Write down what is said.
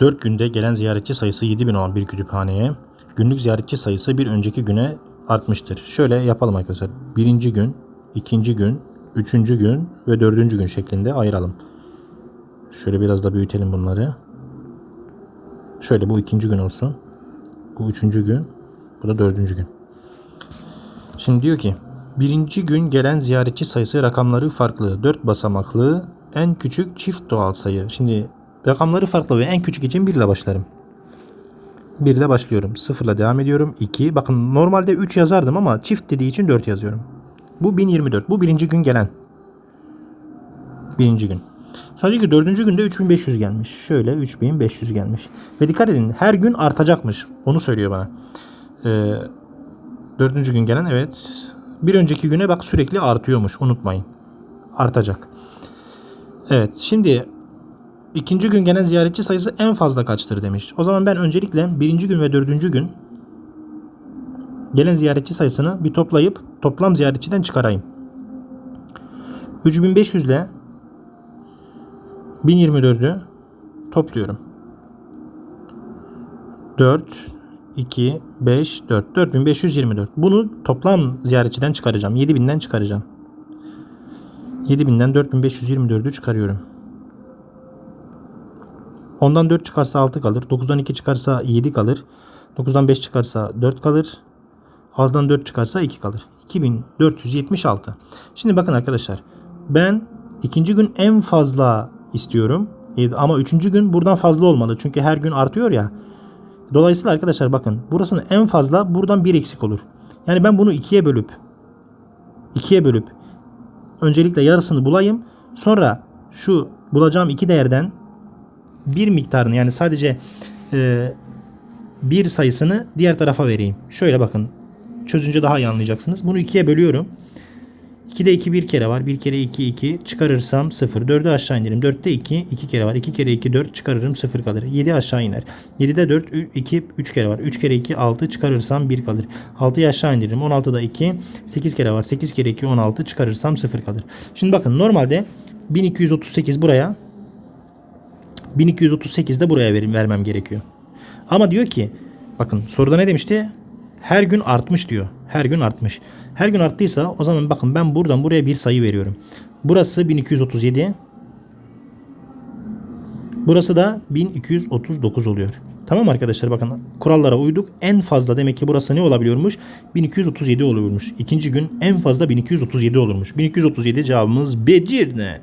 4 günde gelen ziyaretçi sayısı 7000 olan bir kütüphaneye günlük ziyaretçi sayısı bir önceki güne artmıştır. Şöyle yapalım arkadaşlar. Birinci gün, ikinci gün, üçüncü gün ve dördüncü gün şeklinde ayıralım. Şöyle biraz da büyütelim bunları. Şöyle bu ikinci gün olsun. Bu üçüncü gün. Bu da dördüncü gün. Şimdi diyor ki birinci gün gelen ziyaretçi sayısı rakamları farklı. 4 basamaklı en küçük çift doğal sayı. Şimdi rakamları farklı ve en küçük için 1 ile başlarım. 1 ile başlıyorum. 0 ile devam ediyorum. 2. Bakın normalde 3 yazardım ama çift dediği için 4 yazıyorum. Bu 1024. Bu birinci gün gelen. Birinci gün. Diyor ki dördüncü günde 3500 gelmiş. Şöyle 3500 gelmiş. Ve dikkat edin her gün artacakmış. Onu söylüyor bana. Ee, dördüncü gün gelen evet. Bir önceki güne bak sürekli artıyormuş. Unutmayın. Artacak. Evet şimdi ikinci gün gelen ziyaretçi sayısı en fazla kaçtır demiş. O zaman ben öncelikle birinci gün ve dördüncü gün gelen ziyaretçi sayısını bir toplayıp toplam ziyaretçiden çıkarayım. 3500 ile 1024'ü topluyorum. 4, 2, 5, 4. 4524. Bunu toplam ziyaretçiden çıkaracağım. 7000'den çıkaracağım. 7000'den 4524'ü çıkarıyorum. Ondan 4 çıkarsa 6 kalır. 9'dan 2 çıkarsa 7 kalır. 9'dan 5 çıkarsa 4 kalır. 6'dan 4 çıkarsa 2 kalır. 2476. Şimdi bakın arkadaşlar. Ben ikinci gün en fazla istiyorum. E, Ama üçüncü gün buradan fazla olmalı. Çünkü her gün artıyor ya. Dolayısıyla arkadaşlar bakın burasının en fazla buradan bir eksik olur. Yani ben bunu ikiye bölüp ikiye bölüp öncelikle yarısını bulayım. Sonra şu bulacağım iki değerden bir miktarını yani sadece e, bir sayısını diğer tarafa vereyim. Şöyle bakın. Çözünce daha iyi anlayacaksınız. Bunu ikiye bölüyorum. 2'de 2 bir kere var. 1 kere 2 2 çıkarırsam 0. 4'ü aşağı indiririm. 4'te 2 2 kere var. 2 kere 2 4 çıkarırım 0 kalır. 7 aşağı iner. 7'de 4 2 3 kere var. 3 kere 2 6 çıkarırsam 1 kalır. 6'yı aşağı indiririm. 16'da 2 8 kere var. 8 kere 2 16 çıkarırsam 0 kalır. Şimdi bakın normalde 1238 buraya 1238 de buraya verim, vermem gerekiyor. Ama diyor ki bakın soruda ne demişti? Her gün artmış diyor. Her gün artmış. Her gün arttıysa o zaman bakın ben buradan buraya bir sayı veriyorum. Burası 1237. Burası da 1239 oluyor. Tamam arkadaşlar bakın kurallara uyduk. En fazla demek ki burası ne olabiliyormuş? 1237 oluyormuş. İkinci gün en fazla 1237 olurmuş. 1237 cevabımız Bedirne.